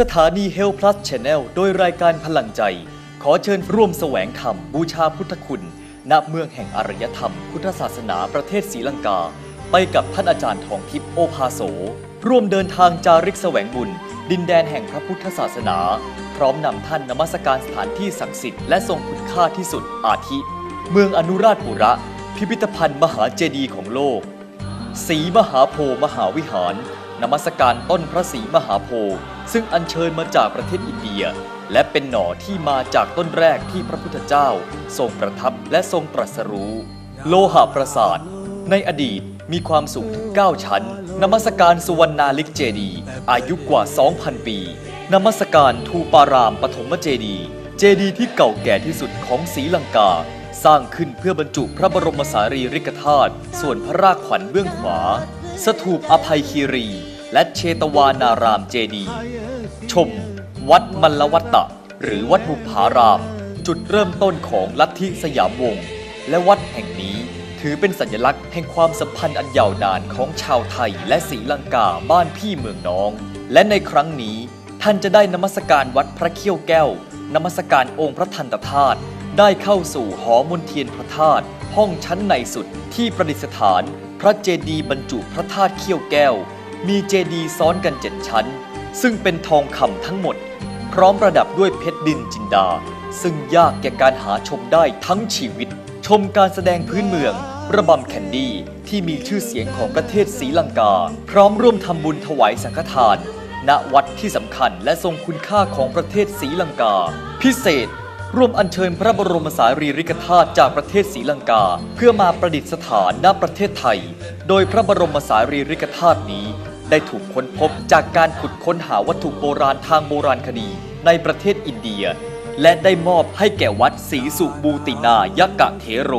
สถานี Health Plus Channel โดยรายการพลังใจ ขอเชิญร่วมแสวงธรรมบูชาพุทธคุณ ณเมืองแห่งอารยธรรม พุทธศาสนาประเทศศรีลังกา ไปกับท่านอาจารย์ทองทิพย์โอภาโส ร่วมเดินทางจาริกแสวงบุญ ดินแดนแห่งพระพุทธศาสนา พร้อมนำท่านนมัสการสถานที่ศักดิ์สิทธิ์และทรงคุณค่าที่สุดอาทิ เมืองอนุราชปุระ พิพิธภัณฑ์มหาเจดีย์ของโลก ศรีมหาโพธิมหาวิหาร นมัสการต้นพระศรีมหาโพธิ์ซึ่งอัญเชิญมาจากประเทศอินเดีย และเป็นหน่อที่มาจากต้นแรกที่พระพุทธเจ้า ทรงประทับและทรงตรัสรู้ โลหะประสาท ในอดีตมีความสูงถึง 9 ชั้น นมัสการสุวรรณาลิกเจดี อายุกว่า 2,000 ปี นมัสการทูปารามปฐมเจดี เจดีที่เก่าแก่ที่สุดของศรีลังกา สร้างขึ้นเพื่อบรรจุพระบรมสารีริกธาตุ ส่วนพระรากขวัญเบื้องขวา สถูปอภัยคีรี และเชตวานารามเจดีย์ชม วัดมัลลวัตตะ หรือวัดบุพาราม จุดเริ่มต้นของลัทธิสยามวงศ์และวัดแห่งนี้ถือเป็นสัญลักษณ์แห่งความสัมพันธ์อันยาวนานของชาวไทยและศรีลังกาบ้านพี่เมืองน้อง และในครั้งนี้ท่านจะได้นมัสการวัดพระเขี้ยวแก้ว นมัสการองค์พระทันตธาตุได้เข้าสู่หอมนเทียนพระธาตุห้องชั้นในสุดที่ประดิษฐาน พระเจดีย์บรรจุพระธาตุเขี้ยวแก้ว มีเจดีย์ซ้อนกันเจ็ดชั้น ซึ่งเป็นทองคำทั้งหมด พร้อมประดับด้วยเพชรดินจินดา ซึ่งยากแก่การหาชมได้ทั้งชีวิต ชมการแสดงพื้นเมืองระบำแคนดี้ที่มีชื่อเสียงของประเทศศรีลังกา พร้อมร่วมทำบุญถวายสังฆทาน ณวัดที่สำคัญและทรงคุณค่าของประเทศศรีลังกา พิเศษ ร่วมอัญเชิญพระบรมสารีริกธาตุจากประเทศศรีลังกา เพื่อมาประดิษฐานณประเทศไทย โดยพระบรมสารีริกธาตุนี้ ได้ถูกค้นพบจากการขุดค้นหาวัตถุโบราณทางโบราณคดีในประเทศอินเดีย และได้มอบให้แก่วัดศรีสุบูตินายกะเทโร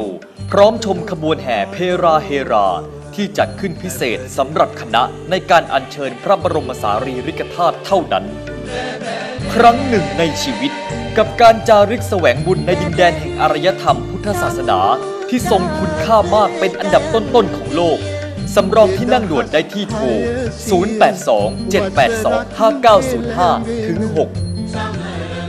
พร้อมชมขบวนแห่เพราเฮรา ที่จัดขึ้นพิเศษสำหรับคณะในการอัญเชิญพระบรมสารีริกธาตุเท่านั้น ครั้งหนึ่งในชีวิต กับการจาริกแสวงบุญในดินแดนแห่งอารยธรรมพุทธศาสนา ที่ทรงคุณค่ามากเป็นอันดับต้นๆของโลก สำรองที่นั่งด่วนได้ที่โทร 082 782 5905 ถึง 6